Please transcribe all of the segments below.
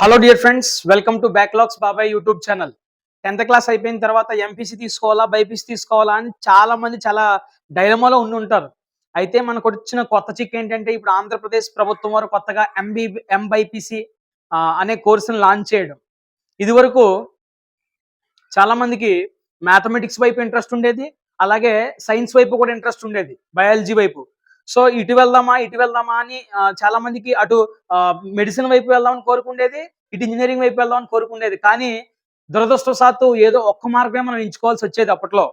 Hello dear friends welcome to backlogs Babai YouTube channel tenth class అయిపోయిన తర్వాత MPC తీసుకోవాలా BiPC తీసుకోవాలా అని చాలా మంది చాలా డైలమాలో ఉండి ఉంటారు. అయితే మనకు వచ్చిన కొత్త చిక్ ఏంటంటే ఇప్పుడు ఆంధ్రప్రదేశ్ ప్రభుత్వం వారు కొత్తగా ఎంబీ ఎంబైపీసీ అనే కోర్సును లాంచ్ చేయడం. ఇదివరకు చాలామందికి చాలా మందికి మ్యాథమెటిక్స్ వైపు ఇంట్రెస్ట్ ఉండేది అలాగే సైన్స్ వైపు కూడా ఇంట్రెస్ట్ ఉండేది బయాలజీ వైపు. సో ఇటు వెళ్దామా ఇటు వెళ్దామా అని చాలా మందికి అటు మెడిసిన్ వైపు వెళ్దామని కోరుకుండేది ఇటు ఇంజనీరింగ్ వైపు వెళ్దామని కోరుకుండేది. కానీ దురదృష్టవశాత్తు ఏదో ఒక్క మార్గమే మనం ఎంచుకోవాల్సి వచ్చేది అప్పట్లో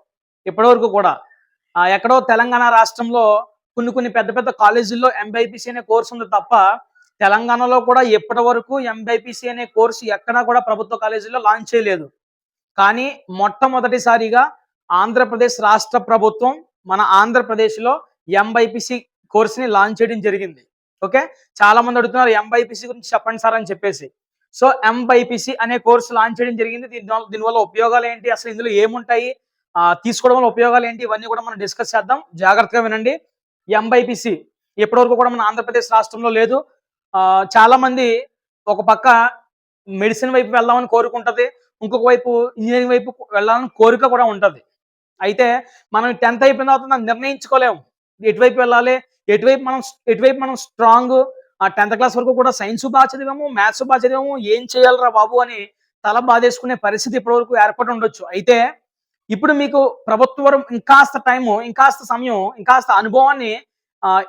ఇప్పటివరకు కూడా. ఎక్కడో తెలంగాణ రాష్ట్రంలో కొన్ని కొన్ని పెద్ద పెద్ద కాలేజీల్లో ఎంబైపీసీ అనే కోర్సు ఉంది తప్ప తెలంగాణలో కూడా ఇప్పటి వరకు ఎంబైపీసీ అనే కోర్సు ఎక్కడా కూడా ప్రభుత్వ కాలేజీలో లాంచ్ చేయలేదు. కానీ మొట్టమొదటిసారిగా ఆంధ్రప్రదేశ్ రాష్ట్ర ప్రభుత్వం మన ఆంధ్రప్రదేశ్లో ఎంబైపీసీ కోర్స్ని లాంచ్ చేయడం జరిగింది. ఓకే చాలా మంది అడుగుతున్నారు ఎంబైపీసీ గురించి చెప్పండి సార్ అని చెప్పేసి. సో ఎంబైపీసీ అనే కోర్సు లాంచ్ చేయడం జరిగింది. దీని వల్ల- దీనివల్ల ఉపయోగాలు ఏంటి? అసలు ఇందులో ఏముంటాయి? తీసుకోవడం వల్ల ఉపయోగాలు ఏంటి? ఇవన్నీ కూడా మనం డిస్కస్ చేద్దాం. జాగ్రత్తగా వినండి. ఎంబైపీసీ ఇప్పటివరకు కూడా మన ఆంధ్రప్రదేశ్ రాష్ట్రంలో లేదు. చాలామంది చాలా మంది ఒక పక్క మెడిసిన్ వైపు వెళ్దామని కోరుకుంటుంది. ఇంకొక వైపు ఇంజనీరింగ్ వైపు వెళ్ళాలని కోరిక కూడా ఉంటుంది. అయితే మనం టెన్త్ అయిపోయిన తర్వాత నిర్ణయించుకోలేము. ఎటువైపు వెళ్ళాలి? ఎటువైపు మనం ఎటువైపు మనం స్ట్రాంగ్ ఆ టెన్త్ క్లాస్ వరకు కూడా సైన్స్ బాగా చదివాము మ్యాథ్స్ బాగా చదివాము ఏం చేయాలరా బాబు అని తల బాధేసుకునే పరిస్థితి ఇప్పటివరకు ఏర్పడి ఉండొచ్చు. అయితే ఇప్పుడు మీకు ప్రభుత్వం ఇంకాస్త టైము ఇంకాస్త సమయం ఇంకాస్త అనుభవాన్ని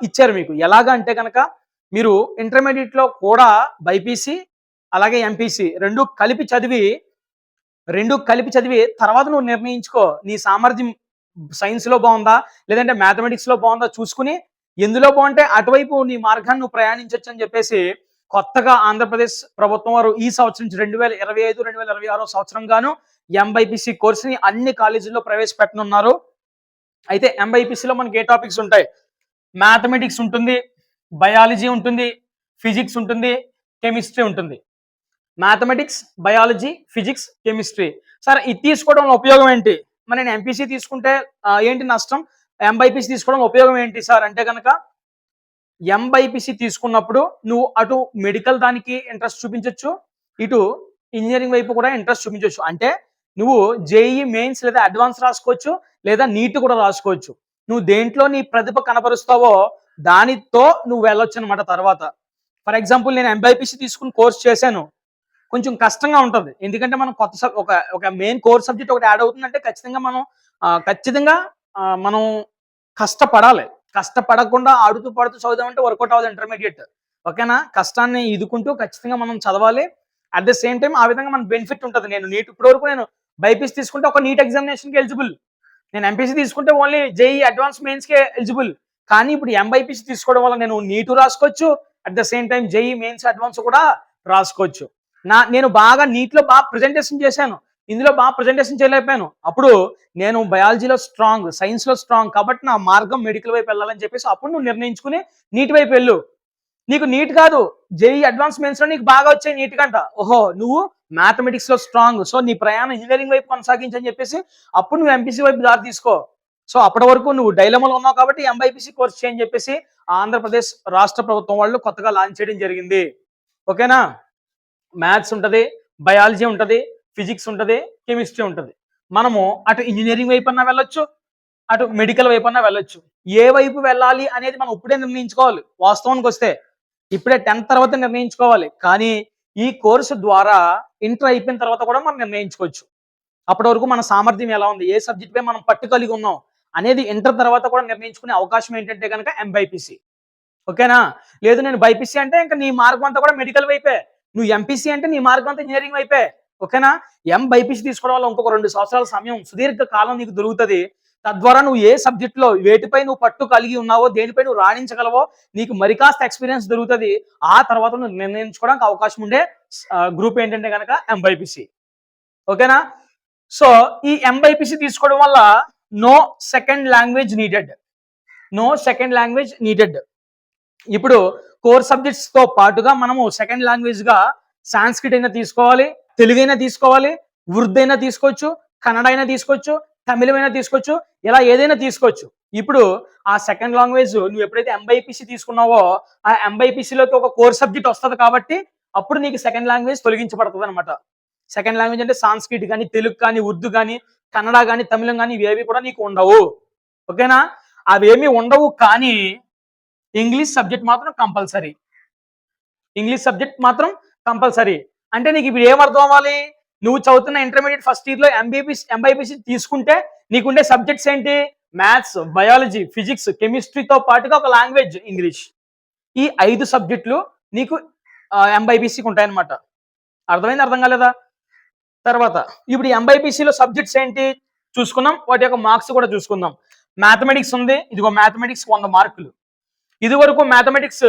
ఇచ్చారు మీకు. ఎలాగా అంటే కనుక మీరు ఇంటర్మీడియట్లో కూడా బైపీసీ అలాగే ఎంపీసీ రెండు కలిపి చదివి రెండు కలిపి చదివి తర్వాత నువ్వు నిర్ణయించుకో నీ సామర్థ్యం సైన్స్లో బాగుందా లేదంటే మ్యాథమెటిక్స్లో బాగుందా చూసుకుని ఎందులో బాగుంటే అటువైపు నీ మార్గాన్ని నువ్వు ప్రయాణించవచ్చు అని చెప్పేసి కొత్తగా ఆంధ్రప్రదేశ్ ప్రభుత్వం వారు ఈ సంవత్సరం నుంచి రెండు వేల ఇరవై ఐదు రెండు వేల ఇరవై ఆరో సంవత్సరం గాను ఎంబైపీసీ కోర్సుని అన్ని కాలేజీల్లో ప్రవేశపెట్టనున్నారు. అయితే ఎంబైపీసీలో మనకి ఏ టాపిక్స్ ఉంటాయి? మ్యాథమెటిక్స్ ఉంటుంది బయాలజీ ఉంటుంది ఫిజిక్స్ ఉంటుంది కెమిస్ట్రీ ఉంటుంది. Mathematics biology physics chemistry. Sir ఇది తీసుకోవడం వల్ల ఉపయోగం ఏంటి? మరి నేను ఎంపీసీ తీసుకుంటే ఏంటి నష్టం? ఎంబైపీసీ తీసుకోవడం ఉపయోగం ఏంటి సార్? అంటే కనుక ఎంబైపీసీ తీసుకున్నప్పుడు నువ్వు అటు మెడికల్ దానికి ఇంట్రెస్ట్ చూపించవచ్చు ఇటు ఇంజనీరింగ్ వైపు కూడా ఇంట్రెస్ట్ చూపించవచ్చు అంటే నువ్వు జేఈ మెయిన్స్ లేదా అడ్వాన్స్ రాసుకోవచ్చు లేదా నీట్ కూడా రాసుకోవచ్చు. నువ్వు దేంట్లో నీ ప్రతిభ కనపరుస్తావో దానితో నువ్వు వెళ్ళొచ్చు అనమాట తర్వాత. ఫర్ ఎగ్జాంపుల్ నేను ఎంబైపీసీ తీసుకుని కోర్స్ చేశాను. కొంచెం కష్టంగా ఉంటుంది. ఎందుకంటే మనం కొత్త సబ్ ఒక ఒక మెయిన్ కోర్ సబ్జెక్ట్ ఒకటి యాడ్ అవుతుందంటే ఖచ్చితంగా మనం ఖచ్చితంగా మనం కష్టపడాలి. కష్టపడకుండా ఆడుతూ పడుతూ చదువుదామంటే వర్కౌట్ అవ్వదు ఇంటర్మీడియట్ ఓకేనా? కష్టాన్ని ఇదుకుంటూ ఖచ్చితంగా మనం చదవాలి. అట్ ద సేమ్ టైం ఆ విధంగా మన బెనిఫిట్ ఉంటుంది. నేను నీట్ ఇప్పటి వరకు నేను బైపీసీ తీసుకుంటే ఒక నీట్ ఎగ్జామినేషన్కి ఎలిజిబుల్ నేను ఎంపీసీ తీసుకుంటే ఓన్లీ జేఈ అడ్వాన్స్ మెయిన్స్కే ఎలిజిబుల్ కానీ ఇప్పుడు ఎంబైపీసీ తీసుకోవడం వల్ల నేను నీటు రాసుకోవచ్చు. At the same time JEE mains advance కూడా రాసుకోవచ్చు. నా నేను బాగా నీట్లో బాగా ప్రజెంటేషన్ చేశాను. ఇందులో బాగా ప్రజెంటేషన్ చేయలేకపోయాను. అప్పుడు నేను బయాలజీలో స్ట్రాంగ్ సైన్స్లో స్ట్రాంగ్ కాబట్టి నా మార్గం మెడికల్ వైపు వెళ్ళాలని చెప్పేసి అప్పుడు నువ్వు నిర్ణయించుకుని నీట్ వైపు వెళ్ళు. నీకు నీట్ కాదు. జేఈ అడ్వాన్స్ మెయిన్స్లో నీకు బాగా వచ్చాయి నీట్ కంట ఓహో నువ్వు మ్యాథమెటిక్స్లో స్ట్రాంగ్ సో నీ ప్రయాణం ఇంజనీరింగ్ వైపు కొనసాగించని చెప్పేసి అప్పుడు నువ్వు ఎంపీసీ వైపు దారి తీసుకో. సో అప్పటి వరకు నువ్వు డైలమలో ఉన్నావు కాబట్టి ఎంబైపీసీ కోర్స్ చేయని చెప్పేసి ఆంధ్రప్రదేశ్ రాష్ట్ర ప్రభుత్వం వాళ్ళు కొత్తగా లాంచ్ చేయడం జరిగింది. ఓకేనా? మ్యాథ్స్ ఉంటుంది బయాలజీ ఉంటుంది ఫిజిక్స్ ఉంటుంది కెమిస్ట్రీ ఉంటుంది. మనము అటు ఇంజనీరింగ్ వైపు అన్నా వెళ్ళొచ్చు అటు మెడికల్ వైపు అన్నా వెళ్ళొచ్చు. ఏ వైపు వెళ్ళాలి అనేది మనం ఇప్పుడే నిర్ణయించుకోవాలి. వాస్తవానికి వస్తే ఇప్పుడే టెన్త్ తర్వాత నిర్ణయించుకోవాలి. కానీ ఈ కోర్సు ద్వారా ఇంటర్ అయిపోయిన తర్వాత కూడా మనం నిర్ణయించుకోవచ్చు. అప్పటి వరకు మన సామర్థ్యం ఎలా ఉంది ఏ సబ్జెక్ట్ పై మనం పట్టు కలిగి ఉన్నాం అనేది ఇంటర్ తర్వాత కూడా నిర్ణయించుకునే అవకాశం ఏంటంటే కనుక ఎంబైపీసీ ఓకేనా? లేదు నేను బైపీసీ అంటే ఇంకా నీ మార్గం అంతా కూడా మెడికల్ వైపే. నువ్వు ఎంపీసీ అంటే నీ మార్గం అంతా ఇంజనీరింగ్ వైపే ఓకేనా? ఎం బైపీసీ తీసుకోవడం వల్ల ఇంకొక రెండు సంవత్సరాల సమయం సుదీర్ఘ కాలం నీకు దొరుకుతుంది. తద్వారా నువ్వు ఏ సబ్జెక్టులో వేటిపై నువ్వు పట్టు కలిగి ఉన్నావో దేనిపై నువ్వు రాణించగలవో నీకు మరి కాస్త ఎక్స్పీరియన్స్ దొరుకుతుంది. ఆ తర్వాత నువ్వు నిర్ణయించుకోవడానికి అవకాశం ఉండే గ్రూప్ ఏంటంటే కనుక ఎంబైపీసీ ఓకేనా? సో ఈ ఎంబైపీసీ తీసుకోవడం వల్ల no second language needed no second language needed ఇప్పుడు కోర్ సబ్జెక్ట్స్తో పాటుగా మనము సెకండ్ లాంగ్వేజ్గా సాంస్క్రిట్ అయినా తీసుకోవాలి తెలుగు అయినా తీసుకోవాలి ఉర్దూ అయినా తీసుకోవచ్చు కన్నడ అయినా తీసుకోవచ్చు తమిళం అయినా తీసుకోవచ్చు ఇలా ఏదైనా తీసుకోవచ్చు. ఇప్పుడు ఆ సెకండ్ లాంగ్వేజ్ నువ్వు ఎప్పుడైతే ఎంబైపీసీ తీసుకున్నావో ఆ ఎంబైపీసీలోకి ఒక కోర్ సబ్జెక్ట్ వస్తుంది కాబట్టి అప్పుడు నీకు సెకండ్ లాంగ్వేజ్ తొలగించబడుతుంది అనమాట సెకండ్ లాంగ్వేజ్ అంటే సాంస్క్రిట్ కానీ తెలుగు కానీ ఉర్దూ కానీ కన్నడ కానీ తమిళం కానీ ఇవేవి కూడా నీకు ఉండవు. ఓకేనా? అవేమీ ఉండవు కానీ ఇంగ్లీష్ సబ్జెక్ట్ మాత్రం కంపల్సరీ. ఇంగ్లీష్ సబ్జెక్ట్ మాత్రం కంపల్సరీ. అంటే నీకు ఇప్పుడు ఏం అర్థం అవ్వాలి? నువ్వు చదువుతున్న ఇంటర్మీడియట్ ఫస్ట్ ఇయర్లో లో ఎంబీబీసీ ఎంబైబీసీ తీసుకుంటే నీకుండే సబ్జెక్ట్స్ ఏంటి? మ్యాథ్స్ బయాలజీ ఫిజిక్స్ కెమిస్ట్రీతో పాటుగా ఒక లాంగ్వేజ్ ఇంగ్లీష్ ఈ ఐదు సబ్జెక్టులు నీకు ఎంబైబీసీకి ఉంటాయన్నమాట. అర్థమైంది అర్థం కాలేదా? తర్వాత ఇప్పుడు ఎంబైబీసీలో సబ్జెక్ట్స్ ఏంటి? చూసుకున్నాం వాటి యొక్క మార్క్స్ కూడా చూసుకుందాం. మ్యాథమెటిక్స్ ఉంది. ఇదిగో మ్యాథమెటిక్స్ వంద మార్కులు ఇది వరకు మ్యాథమెటిక్స్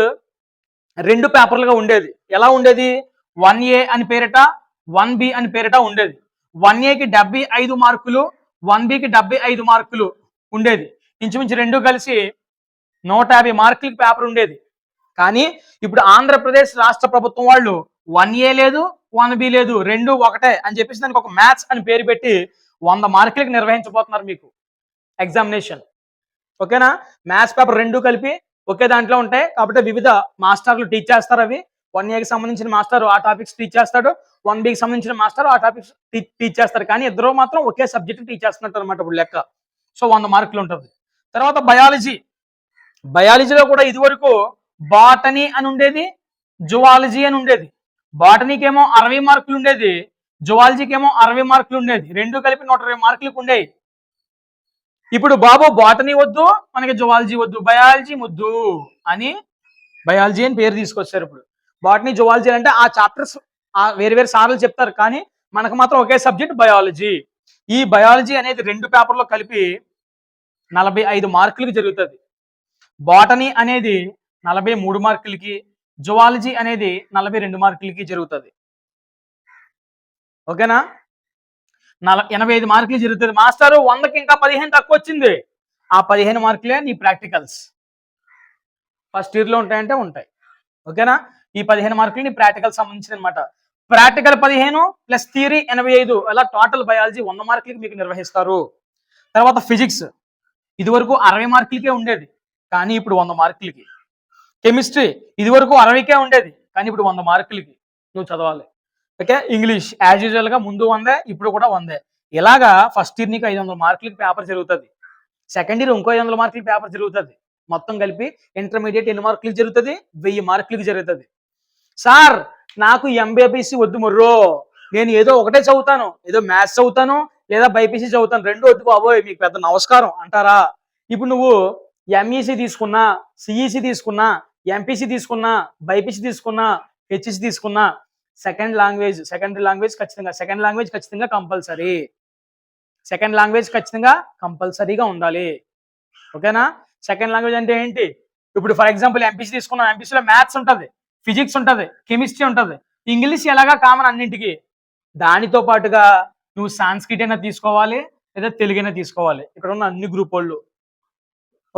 రెండు పేపర్లుగా ఉండేది. ఎలా ఉండేది? వన్ ఏ అని పేరిట వన్ బి అని పేరిట ఉండేది. వన్ ఏకి డెబ్బై ఐదు మార్కులు వన్ బికి డెబ్బై ఐదు మార్కులు ఉండేది. ఇంచుమించు రెండు కలిసి నూట యాభై మార్కులకి పేపర్ ఉండేది. కానీ ఇప్పుడు ఆంధ్రప్రదేశ్ రాష్ట్ర ప్రభుత్వం వాళ్ళు వన్ ఏ లేదు వన్ బి లేదు రెండు ఒకటే అని చెప్పేసి దానికి ఒక మ్యాథ్స్ అని పేరు పెట్టి వంద మార్కులకి నిర్వహించబోతున్నారు మీకు. ఎగ్జామినేషన్ ఓకేనా మ్యాథ్స్ పేపర్ రెండు కలిపి ఒకే దాంట్లో ఉంటాయి. కాబట్టి వివిధ మాస్టర్లు టీచ్ చేస్తారు అవి. వన్ ఏకి సంబంధించిన మాస్టర్ ఆ టాపిక్స్ టీచ్ చేస్తాడు. వన్ బికి సంబంధించిన మాస్టర్ ఆ టాపిక్స్ టీచ్ చేస్తారు. కానీ ఇద్దరు మాత్రం ఒకే సబ్జెక్ట్ టీచ్ చేస్తున్నట్టు అనమాట ఇప్పుడు లెక్క. సో వంద మార్కులు ఉంటుంది. తర్వాత బయాలజీ బయాలజీలో కూడా ఇదివరకు బాటనీ అని ఉండేది జువాలజీ అని ఉండేది. బాటనీకి ఏమో అరవై మార్కులు ఉండేది జువాలజీకి ఏమో అరవై మార్కులు ఉండేది. రెండు కలిపి నూట ఇరవై మార్కులకు ఉండేవి ఇప్పుడు బాబు బాటనీ వద్దు మనకి జువాలజీ వద్దు బయాలజీ వద్దు అని బయాలజీ అని పేరు తీసుకొచ్చారు ఇప్పుడు. బాటనీ జువాలజీ అంటే ఆ చాప్టర్స్ ఆ వేరు వేరు సార్లు చెప్తారు కానీ మనకు మాత్రం ఒకే సబ్జెక్ట్ బయాలజీ ఈ బయాలజీ అనేది రెండు పేపర్లో కలిపి నలభై ఐదు మార్కులకి జరుగుతుంది. బాటనీ అనేది నలభై మూడు మార్కులకి జువాలజీ అనేది నలభై రెండు మార్కులకి జరుగుతుంది. ఓకేనా? నల ఎనభై ఐదు మార్కులు జరుగుతుంది. మాస్టర్ వందకి ఇంకా పదిహేను తక్కువ వచ్చింది ఆ పదిహేను మార్కులే నీ ప్రాక్టికల్స్. ఫస్ట్ ఇయర్లో ఉంటాయంటే ఉంటాయి. ఓకేనా? ఈ పదిహేను మార్కులు నీ ప్రాక్టికల్ సంబంధించిన అనమాట ప్రాక్టికల్ పదిహేను ప్లస్ థియరీ ఎనభై ఐదు. అలా టోటల్ బయాలజీ వంద మార్కులకి మీకు నిర్వహిస్తారు. తర్వాత ఫిజిక్స్. ఇదివరకు అరవై మార్కులకే ఉండేది. కానీ ఇప్పుడు వంద మార్కులకి. కెమిస్ట్రీ. ఇదివరకు అరవైకే ఉండేది. కానీ ఇప్పుడు వంద మార్కులకి. నువ్వు చదవాలి. ఓకే? ఇంగ్లీష్. యాజ్ యూజువల్గా ముందు వందే ఇప్పుడు కూడా వందే. ఇలాగా ఫస్ట్ ఇయర్ నీకు ఐదు వందల మార్కులకి పేపర్ జరుగుతుంది. సెకండ్ ఇయర్ ఇంకో ఐదు వందల మార్కులకి పేపర్ జరుగుతుంది. మొత్తం కలిపి ఇంటర్మీడియట్ ఎన్ని మార్కులకి జరుగుతుంది? వెయ్యి మార్కులకి జరుగుతుంది. సార్ నాకు ఎంబీబీసీ వద్దు మొర్రో. నేను ఏదో ఒకటే చదువుతాను. ఏదో మ్యాథ్స్ చదువుతాను లేదా బైపీసీ చదువుతాను. రెండు వద్దు బాబోయ్ మీకు పెద్ద నమస్కారం అంటారా? ఇప్పుడు నువ్వు ఎంఈసీ తీసుకున్నా సిఈసి తీసుకున్నా ఎంపీసీ తీసుకున్నా బైపీసీ తీసుకున్నా హెచ్ఈసి తీసుకున్నా సెకండ్ లాంగ్వేజ్ సెకండరీ లాంగ్వేజ్ ఖచ్చితంగా సెకండ్ లాంగ్వేజ్ ఖచ్చితంగా కంపల్సరీ. సెకండ్ లాంగ్వేజ్ ఖచ్చితంగా కంపల్సరీగా ఉండాలి. ఓకేనా? సెకండ్ లాంగ్వేజ్ అంటే ఏంటి? ఇప్పుడు ఫర్ ఎగ్జాంపుల్ ఎంపీసీ తీసుకున్నాం. ఎంపీసీలో మ్యాథ్స్ ఉంటుంది ఫిజిక్స్ ఉంటుంది కెమిస్ట్రీ ఉంటుంది. ఇంగ్లీష్ ఎలాగా కామన్ అన్నింటికి? దానితో పాటుగా నువ్వు సాంస్క్రిట్ అయినా తీసుకోవాలి లేదా తెలుగైనా తీసుకోవాలి. ఇక్కడ ఉన్న అన్ని గ్రూప్ వాళ్ళు.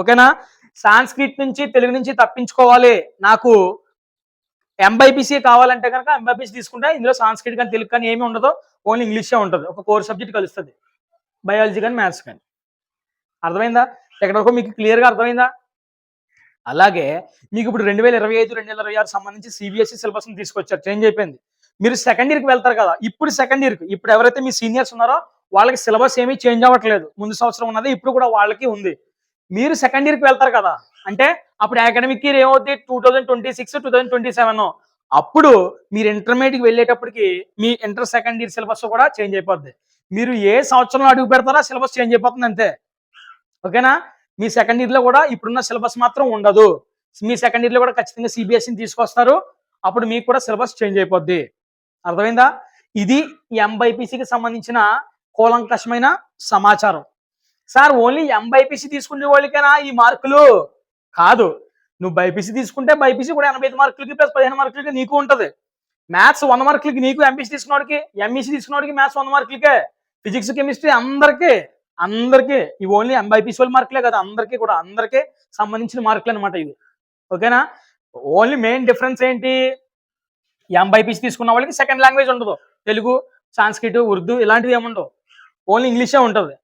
ఓకేనా? సాంస్క్రిట్ నుంచి తెలుగు నుంచి తప్పించుకోవాలి. నాకు ఎంబైపీసీ కావాలంటే కనుక ఎంబైపీసీ తీసుకుంటే ఇందులో సాంస్క్రిట్ కానీ తెలుగు కానీ ఏమీ ఉండదు. ఓన్లీ ఇంగ్లీషే ఉంటుంది. ఒక కోర్ సబ్జెక్ట్ కలుస్తుంది. బయాలజీ కానీ మ్యాథ్స్ కానీ. అర్థమైందా? ఎక్కడ వరకు మీకు క్లియర్గా అర్థమైందా? అలాగే మీకు ఇప్పుడు రెండు వేల ఇరవై ఐదు రెండు వేల ఇరవై ఆరు సంబంధించి సిబిఎస్ఈ సిలబస్ని తీసుకొచ్చారు. చేంజ్ అయిపోయింది. మీరు సెకండ్ ఇయర్కి వెళ్తారు కదా ఇప్పుడు సెకండ్ ఇయర్కి ఇప్పుడు ఎవరైతే మీ సీనియర్స్ ఉన్నారో వాళ్ళకి సిలబస్ ఏమీ చేంజ్ అవ్వట్లేదు. ముందు సంవత్సరం ఉన్నది ఇప్పుడు కూడా వాళ్ళకి ఉంది. మీరు సెకండ్ ఇయర్కి వెళ్తారు కదా. అంటే అప్పుడు అకాడమిక్ ఇయర్ ఏమవుతుంది two thousand twenty six two thousand twenty seven అప్పుడు మీరు ఇంటర్మీడియట్కి వెళ్ళేటప్పటికి మీ ఇంటర్ సెకండ్ ఇయర్ సిలబస్ కూడా చేంజ్ అయిపోద్ది. మీరు ఏ సంవత్సరంలో అడుగు పెడతారో సిలబస్ చేంజ్ అయిపోతుంది అంతే. ఓకేనా? మీ సెకండ్ ఇయర్లో కూడా ఇప్పుడున్న సిలబస్ మాత్రం ఉండదు. మీ సెకండ్ ఇయర్లో కూడా ఖచ్చితంగా సిబిఎస్ఈని తీసుకొస్తారు. అప్పుడు మీకు కూడా సిలబస్ చేంజ్ అయిపోద్ది. అర్థమైందా? ఇది ఎంబైపీసీకి సంబంధించిన కూలంకషమైన సమాచారం. సార్ ఓన్లీ ఎంబైపీసీ తీసుకునే వాళ్ళకేనా ఈ మార్కులు? కాదు. నువ్వు బైపీసీ తీసుకుంటే బైపీసీ కూడా ఎనభై ఐదు మార్కులకి ప్లస్ పదిహేను మార్కులకి నీకు ఉంటుంది. మ్యాథ్స్ వంద మార్కులకి నీకు ఎంపీసీ తీసుకున్నవాడికి ఎంఈసీ తీసుకున్నవాడికి మ్యాథ్స్ వంద మార్కులకే. ఫిజిక్స్ కెమిస్ట్రీ అందరికీ అందరికీ ఇవి ఓన్లీ ఎంబైపీసీ వాళ్ళ మార్కులే కదా అందరికీ కూడా అందరికీ సంబంధించిన మార్కులు అనమాట ఇవి. ఓకేనా? ఓన్లీ మెయిన్ డిఫరెన్స్ ఏంటి? ఎంబైపీసీ తీసుకున్న వాళ్ళకి సెకండ్ లాంగ్వేజ్ ఉండదు. తెలుగు సాంస్క్రిట్ ఉర్దూ ఇలాంటివి ఏముండవు. ఓన్లీ ఇంగ్లీషే ఉంటుంది.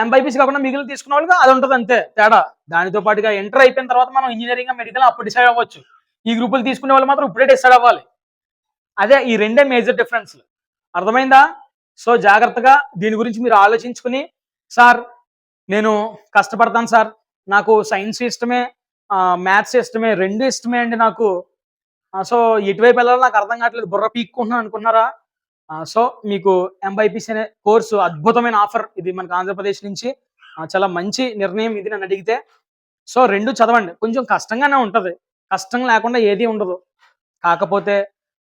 ఎంబైపీసీ కాకుండా మిగిలిన తీసుకున్న వాళ్ళకి అది ఉంటుంది అంతే తేడా. దానితో పాటుగా ఎంటర్ అయిపోయిన తర్వాత మనం ఇంజనీరింగ్ మెడికల్ అప్పుడు డిసైడ్ అవ్వచ్చు. ఈ గ్రూపులు తీసుకునే వాళ్ళు మాత్రం ఇప్పుడే డిసైడ్ అవ్వాలి. అదే ఈ రెండే మేజర్ డిఫరెన్స్ అర్థమైందా? సో జాగ్రత్తగా దీని గురించి మీరు ఆలోచించుకుని సార్ నేను కష్టపడతాను సార్. నాకు సైన్స్ ఇష్టమే మ్యాథ్స్ ఇష్టమే రెండు ఇష్టమే అండి నాకు. సో ఎటువైపు వెళ్ళాలో నాకు అర్థం కావట్లేదు. బుర్ర పీక్కుంటున్నాను అనుకున్నారా? సో మీకు ఎంబైపీసీ అనే కోర్సు అద్భుతమైన ఆఫర్. ఇది మనకు ఆంధ్రప్రదేశ్ నుంచి. చాలా మంచి నిర్ణయం ఇది నన్ను అడిగితే. సో రెండు చదవండి. కొంచెం కష్టంగానే ఉంటుంది. కష్టం లేకుండా ఏది ఉండదు. కాకపోతే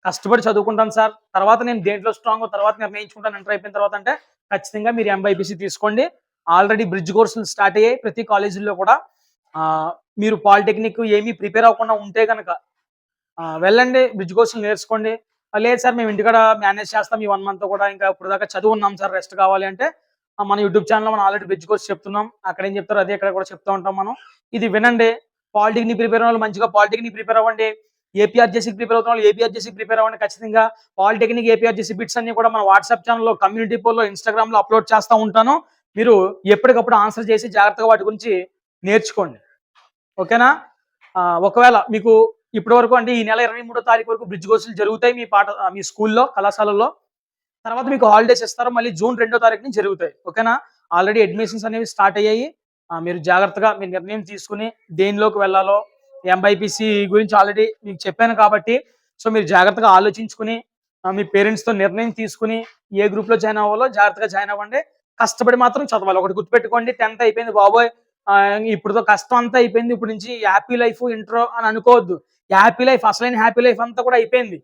కష్టపడి చదువుకుంటాను సార్. తర్వాత నేను దేంట్లో స్ట్రాంగ్ తర్వాత నిర్ణయించుకుంటాను ఎంటర్ అయిపోయిన తర్వాత అంటే ఖచ్చితంగా మీరు ఎంబైపీసీ తీసుకోండి. ఆల్రెడీ బ్రిడ్జ్ కోర్సులు స్టార్ట్ అయ్యాయి ప్రతి కాలేజీల్లో కూడా. మీరు పాలిటెక్నిక్ ఏమీ ప్రిపేర్ అవ్వకుండా ఉంటే కనుక వెళ్ళండి. బ్రిడ్జ్ కోర్సులు నేర్చుకోండి. లేదు సార్ మేము ఇంటికాడ మేనేజ్ చేస్తాం. ఈ వన్ మంత్ కూడా ఇంకా ఇప్పుడు దాకా చదువు ఉన్నాం సార్ రెస్ట్ కావాలి అంటే. మన యూట్యూబ్ ఛానల్లో మనం ఆల్రెడీ వెజ్ కోర్స్ చెప్తున్నాం. అక్కడ ఏం చెప్తారు అదే ఇక్కడ కూడా చెప్తూ ఉంటాం మనం. ఇది వినండి. పాలిటెక్నిక్ ప్రిపేర్ వాళ్ళు మంచిగా పాలిటెక్నిక్ ప్రిపేర్ అవ్వండి. ఏపీఆర్జేసీకి ప్రిపేర్ అవుతున్న వాళ్ళు ఏపీఆర్జేసీకి ప్రిపేర్ అవ్వండి ఖచ్చితంగా. పాలిటెక్నిక్ ఏపీఆర్జేసీ బిట్స్ అన్ని కూడా మన వాట్సాప్ ఛానల్లో కమ్యూనిటీ పోల్లో ఇన్స్టాగ్రామ్లో అప్లోడ్ చేస్తూ ఉంటాను. మీరు ఎప్పటికప్పుడు ఆన్సర్ చేసి జాగ్రత్తగా వాటి గురించి నేర్చుకోండి. ఓకేనా ఒకవేళ మీకు ఇప్పటి వరకు అంటే ఈ నెల ఇరవై మూడో తారీఖు వరకు బ్రిడ్జ్ కోర్సులు జరుగుతాయి మీ పాఠ మీ స్కూల్లో కళాశాలలో తర్వాత మీకు హాలిడేస్ ఇస్తారు మళ్ళీ జూన్ రెండో తారీఖు నుంచి జరుగుతాయి. ఓకేనా? ఆల్రెడీ అడ్మిషన్స్ అనేవి స్టార్ట్ అయ్యాయి. మీరు జాగ్రత్తగా మీ నిర్ణయం తీసుకుని దేనిలోకి వెళ్ళాలో ఎంబైపీసీ గురించి ఆల్రెడీ మీకు చెప్పాను కాబట్టి సో మీరు జాగ్రత్తగా ఆలోచించుకుని మీ పేరెంట్స్తో నిర్ణయం తీసుకుని ఏ గ్రూప్లో జాయిన్ అవ్వాలో జాగ్రత్తగా జాయిన్ అవ్వండి. కష్టపడి మాత్రం చదవాలి. ఒకటి గుర్తుపెట్టుకోండి టెన్త్ అయిపోయింది బాబోయ్. ఇప్పుడుతో కష్టం అంతా అయిపోయింది. ఇప్పుడు నుంచి హ్యాపీ లైఫ్ ఇంట్రో అని అనుకోవద్దు. హ్యాపీ లైఫ్ అసలైన హ్యాపీ లైఫ్ అంతా కూడా అయిపోయింది.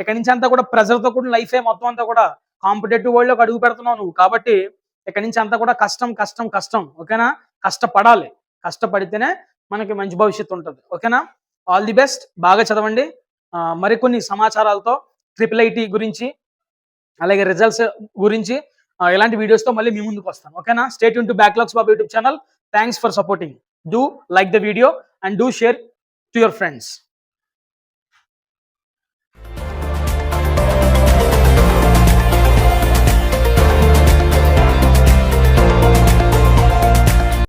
ఇక్కడి నుంచి అంతా కూడా ప్రెజర్తో తో కూడా లైఫే మొత్తం అంతా కూడా కాంపిటేటివ్ వరల్డ్లోకి అడుగు పెడుతున్నావు నువ్వు. కాబట్టి ఇక్కడి నుంచి అంతా కూడా కష్టం కష్టం కష్టం. ఓకేనా? కష్టపడాలి. కష్టపడితేనే మనకి మంచి భవిష్యత్తు ఉంటుంది. ఓకేనా? All the best. బాగా చదవండి. మరికొన్ని సమాచారాలతో ట్రిపుల్ ఐటీ గురించి అలాగే రిజల్ట్స్ గురించి ఇలాంటి వీడియోస్తో మళ్ళీ మీ ముందుకు వస్తాను. ఓకేనా? State in to backlogs Babu YouTube channel. Thanks for supporting. Do like the video and do share to your friends.